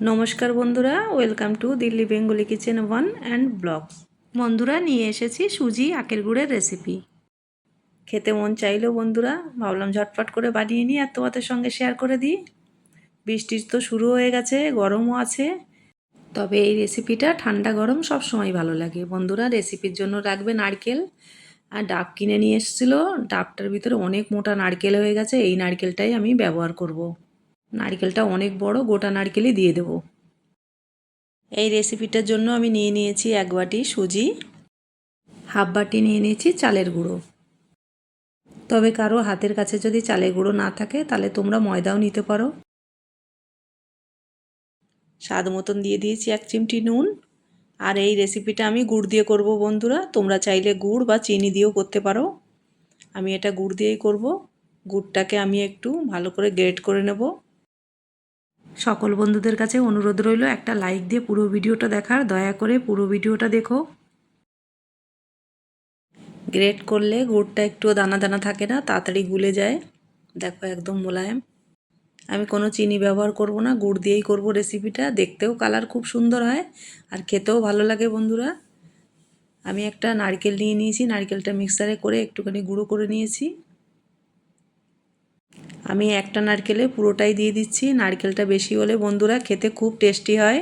নমস্কার বন্ধুরা, welcome to Delhi Bengali kitchen one and blogs. বন্ধুরা, নিয়ে এসেছি সুজি আখের গুড়ের রেসিপি খেতে মন চাইলো বন্ধুরা, ভাবলাম ঝটপট করে বানিয়ে নিই, আর তোমাদের সঙ্গে শেয়ার করে দিই। বৃষ্টির তো শুরু হয়ে গেছে, গরমও আছে। তবে এই রেসিপিটা ঠান্ডা গরম সব সময় ভালো লাগে। বন্ধুরা রেসিপির জন্য রাখবে নারকেল। আর ডাব কিনে নিয়ে এসেছিল, ডাবটার ভিতরে অনেক মোটা নারকেল হয়ে গেছে, এই নারকেলটাই আমি ব্যবহার করব। নারকেলটা অনেক বড়, গোটা নারকেলই দিয়ে দেব। এই রেসিপিটার জন্য আমি নিয়ে নিয়েছি এক বাটি সুজি, হাফ বাটি নিয়ে নিয়েছি চালের গুঁড়ো। তবে কারও হাতের কাছে যদি চালের গুঁড়ো না থাকে, তাহলে তোমরা ময়দাও নিতে পারো। স্বাদ মতন দিয়ে দিয়েছি এক চিমটি নুন। আর এই রেসিপিটা আমি গুড় দিয়ে করব বন্ধুরা। তোমরা চাইলে গুড় বা চিনি দিয়েও করতে পারো। আমি এটা গুড় দিয়েই করব। গুড়টাকে আমি একটু ভালো করে গ্রেট করে নেব। সকল বন্ধুদের কাছে অনুরোধ রইল একটা লাইক দিয়ে পুরো ভিডিওটা দেখার। দয়া করে পুরো ভিডিওটা দেখো। গ্রেট করলে গুড়টা একটু দানা দানা থাকে না, তাড়াতাড়ি গুলে যায়। দেখো একদম মোলায়েম। আমি কোনো চিনি ব্যবহার করব না, গুড় দিয়েই করব রেসিপিটা দেখতেও কালার খুব সুন্দর হয় আর খেতেও ভালো লাগে বন্ধুরা। আমি একটা নারকেল নিয়ে নিয়েছি, নারকেলটা মিক্সারে করে একটুখানি গুঁড়ো করে নিয়েছি। আমি একটা নারকেলে পুরোটাই দিয়ে দিচ্ছি। নারকেলটা বেশি হলে বন্ধুরা খেতে খুব টেস্টি হয়।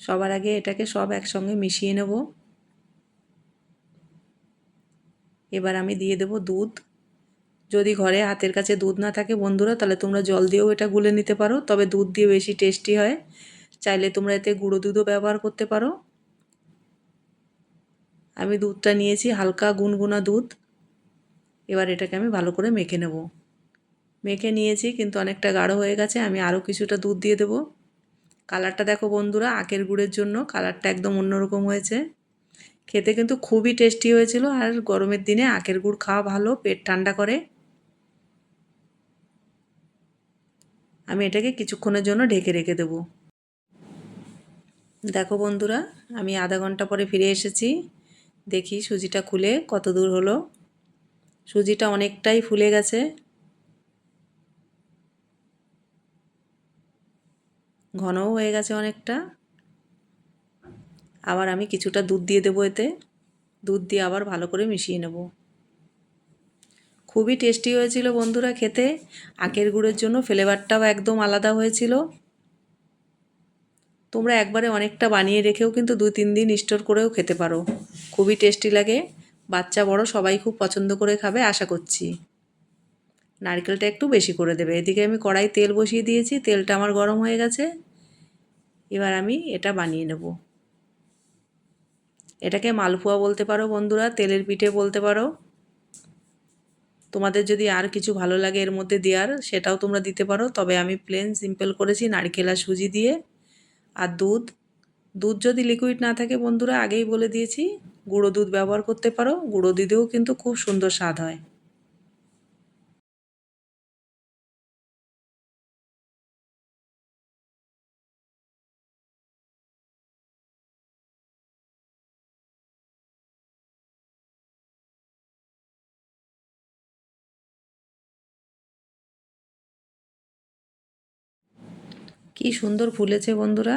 সবার আগে এটাকে সব একসঙ্গে মিশিয়ে নেব। এবার আমি দিয়ে দেব দুধ। যদি ঘরে হাতের কাছে দুধ না থাকে বন্ধুরা, তাহলে তোমরা জল দিয়েও এটা গুলে নিতে পারো, তবে দুধ দিয়ে বেশি টেস্টি হয়। চাইলে তোমরা এতে গুঁড়ো দুধও ব্যবহার করতে পারো। আমি দুধটা নিয়েছি হালকা গুনগুনা দুধ। এবার এটাকে আমি ভালো করে মেখে নেব। মেখে নিয়েছি, কিন্তু অনেকটা গাঢ় হয়ে গেছে, আমি আরও কিছুটা দুধ দিয়ে দেবো। কালারটা দেখো বন্ধুরা আখের গুড়ের জন্য কালারটা একদম অন্যরকম হয়েছে। খেতে কিন্তু খুবই টেস্টি হয়েছিল, আর গরমের দিনে আখের গুড় খাওয়া ভালো, পেট ঠান্ডা করে। আমি এটাকে কিছুক্ষণের জন্য ঢেকে রেখে দেব। দেখো বন্ধুরা, আমি আধা ঘণ্টা পরে ফিরে এসেছি। দেখি সুজিটা খুলে কত দূর হলো। সুজিটা অনেকটাই ফুলে গেছে। ঘনও হয়ে গেছে অনেকটা। আবার আমি কিছুটা দুধ দিয়ে দেবো এতে। দুধ দিয়ে আবার ভালো করে মিশিয়ে নেব। খুবই টেস্টি হয়েছিল বন্ধুরা খেতে। আখের গুড়ের জন্য ফ্লেভারটাও একদম আলাদা হয়েছিল। তোমরা একবারে অনেকটা বানিয়ে রেখেও কিন্তু দু তিন দিন স্টোর করেও খেতে পারো। খুবই টেস্টি লাগে। বাচ্চা বড় সবাই খুব পছন্দ করে খাবে, আশা করছি। নারকেলটা একটু বেশি করে দেবে। এদিকে আমি কড়াই তেল বসিয়ে দিয়েছি, তেলটা আমার গরম হয়ে গেছে। এবার আমি এটা বানিয়ে নেব। এটাকে মালপোয়া বলতে পারো বন্ধুরা, তেলের পিঠে বলতে পারো। তোমাদের যদি আর কিছু ভালো লাগে এর মধ্যে দেওয়ার সেটাও তোমরা দিতে পারো। তবে আমি প্লেন সিম্পল করেছি নারকেল আর সুজি দিয়ে। আর দুধ দুধ যদি লিকুইড না থাকে বন্ধুরা, আগেই বলে দিয়েছি। গুঁড়ো দুধ ব্যবহার করতে পারো। গুঁড়ো দুধেও কিন্তু খুব সুন্দর স্বাদ হয়। কি সুন্দর ফুলেছে বন্ধুরা।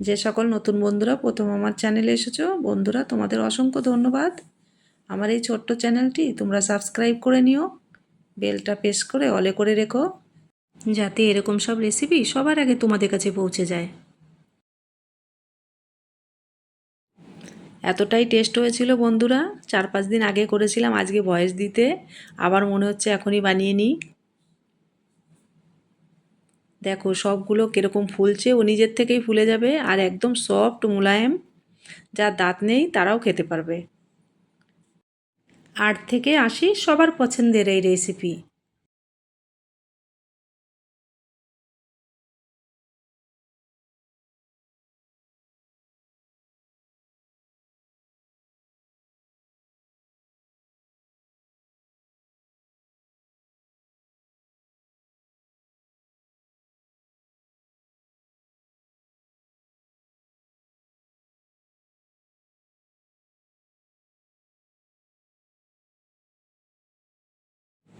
যে সকল নতুন বন্ধুরা প্রথম আমার চ্যানেলে এসেছ, বন্ধুরা তোমাদের অসংখ্য ধন্যবাদ। আমার এই ছোট্ট চ্যানেলটি তোমরা সাবস্ক্রাইব করে নিও, বেলটা প্রেস করে অলে করে রেখো, যাতে এরকম সব রেসিপি সবার আগে তোমাদের কাছে পৌঁছে যায়। এতটাই টেস্ট হয়েছিল বন্ধুরা, চার পাঁচ দিন আগে করেছিলাম, আজকে বয়স দিতে, আবার মনে হচ্ছে এখনই বানিয়ে নিই। দেখো সবগুলো কীরকম ফুলছে, ও নিজের থেকেই ফুলে যাবে আর একদম সফট মোলায়েম। যা দাঁত নেই তারাও খেতে পারবে। আট থেকে আশি সবার পছন্দের এই রেসিপি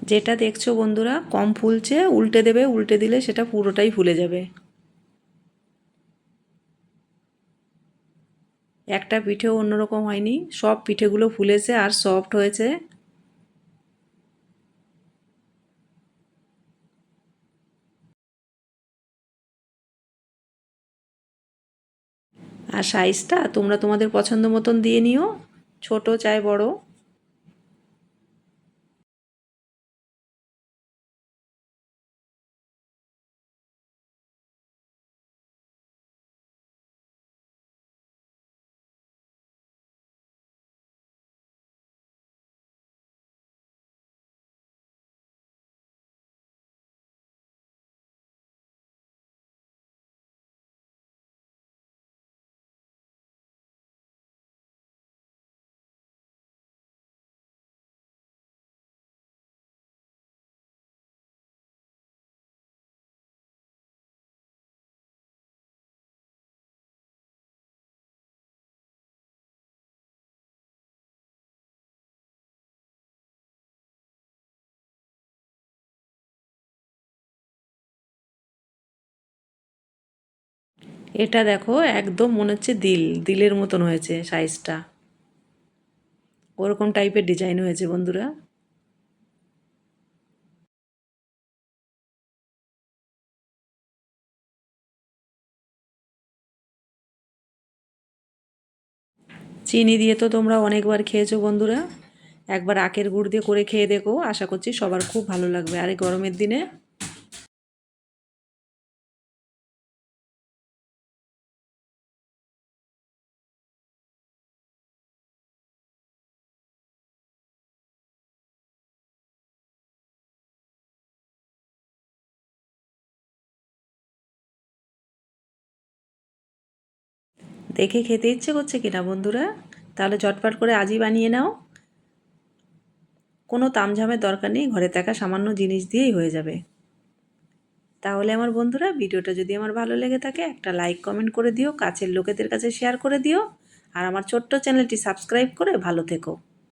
যেটা দেখছ বন্ধুরা, কম ফুলছে, উল্টে দেবে, উল্টে দিলে সেটা পুরোটাই ফুলে যাবে। একটা পিঠেও অন্যরকম হয়নি, সব পিঠেগুলো ফুলেছে আর সফট হয়েছে। আর সাইজটা তোমরা তোমাদের পছন্দ মতন দিয়ে নিও, ছোট চাই বড়। এটা দেখো একদম মনে হচ্ছে দিল, দিলের মতন হয়েছে সাইজটা ওরকম টাইপের ডিজাইন হয়েছে বন্ধুরা। চিনি দিয়ে তো তোমরা অনেকবার খেয়েছো বন্ধুরা। একবার আখের গুড় দিয়ে করে খেয়ে দেখো, আশা করছি সবার খুব ভালো লাগবে। আর এই গরমের দিনে দেখে খেতে ইচ্ছে করছে কিনা বন্ধুরা? তাহলে ঝটপট করে আজই বানিয়ে নাও। কোনো তামঝামের দরকার নেই, ঘরে থাকা সামান্য জিনিস দিয়েই হয়ে যাবে। তাহলে আমার বন্ধুরা, ভিডিওটা যদি আমার ভালো লেগে থাকে, একটা লাইক, কমেন্ট করে দিও, কাছের লোকেদের কাছে শেয়ার করে দিও, আর আমার ছোট্ট চ্যানেলটি সাবস্ক্রাইব করে ভালো থেকো।